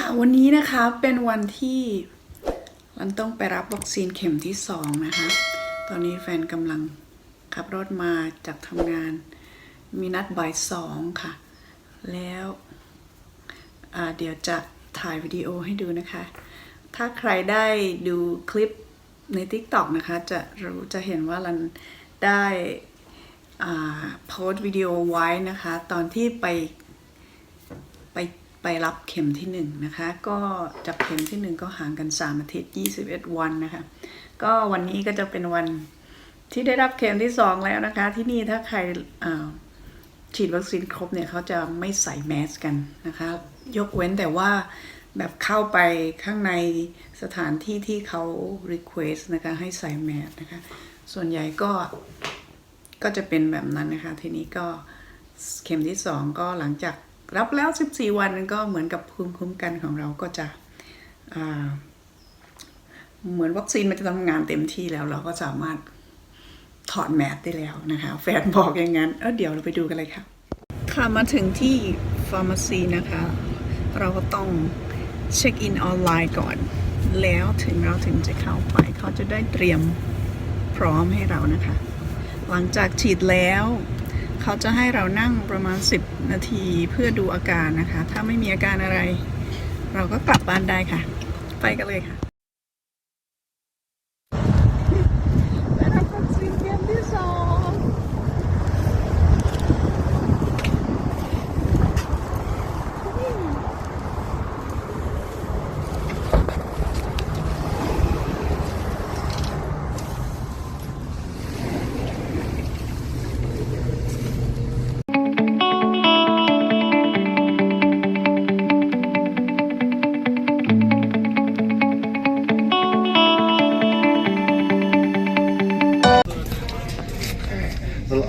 ค่ะวันนี้นะคะเป็นวันที่รันต้องไปรับวัคซีนเข็มที่สองนะคะ ตอนนี้แฟนกำลังขับรถมาจากทำงาน มีนัดบ่ายสองค่ะ แล้วอ่าเดี๋ยวจะถ่ายวิดีโอให้ดูนะคะ ถ้าใครได้ดูคลิปใน TikTok นะคะ จะรู้จะเห็นว่ารันได้อ่าโพสต์วิดีโอไว้นะคะ ตอนที่ไปไป ไปรับเข็มที่หนึ่งนะคะ ก็จากเข็มที่หนึ่งก็ห่างกัน 3 อาทิตย์ 21 วันนะคะ ก็วันนี้ก็จะเป็นวันที่ได้รับเข็มที่ 2 แล้วนะคะ ที่นี่ถ้าใครฉีดวัคซีนครบเนี่ยเขาจะไม่ใส่แมสกันนะคะ ยกเว้นแต่ว่าแบบเข้าไปข้างในสถานที่ที่เขา request นะคะ ให้ใส่แมสนะคะ ส่วนใหญ่ก็ก็จะเป็นแบบนั้นนะคะ ทีนี้ก็เข็มที่สองก็หลังจาก รับแล้ว 14 วันก็เหมือนกับภูมิคุ้มกันของเราก็จะเหมือนวัคซีนมันจะทำงานเต็มที่แล้ว เราก็สามารถถอดแมสได้แล้วนะคะ แฟนบอกอย่างนั้นเเดี๋ยวเราไปดูกันเลยค่ะ ค่ะมาถึงที่ฟาร์มาซีนะคะ เราก็ต้องเช็คอินออนไลน์ก่อน แล้วถึงเราถึงจะเข้าไป เขาจะได้เตรียมพร้อมให้เรานะคะ หลังจากฉีดแล้ว เขาจะให้เรานั่งประมาณ 10 นาทีเพื่อดูอาการนะคะ ถ้าไม่มีอาการอะไร เราก็กลับบ้านได้ค่ะ ไปกันเลยค่ะ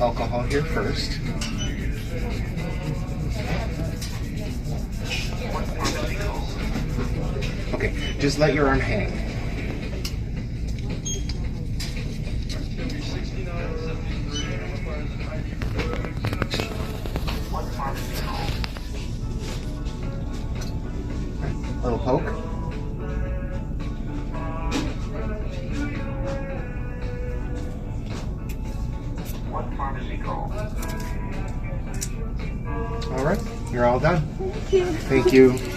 alcohol here first. Okay, just let your arm hang. Little poke. All right, you're all done. Thank you. Thank you.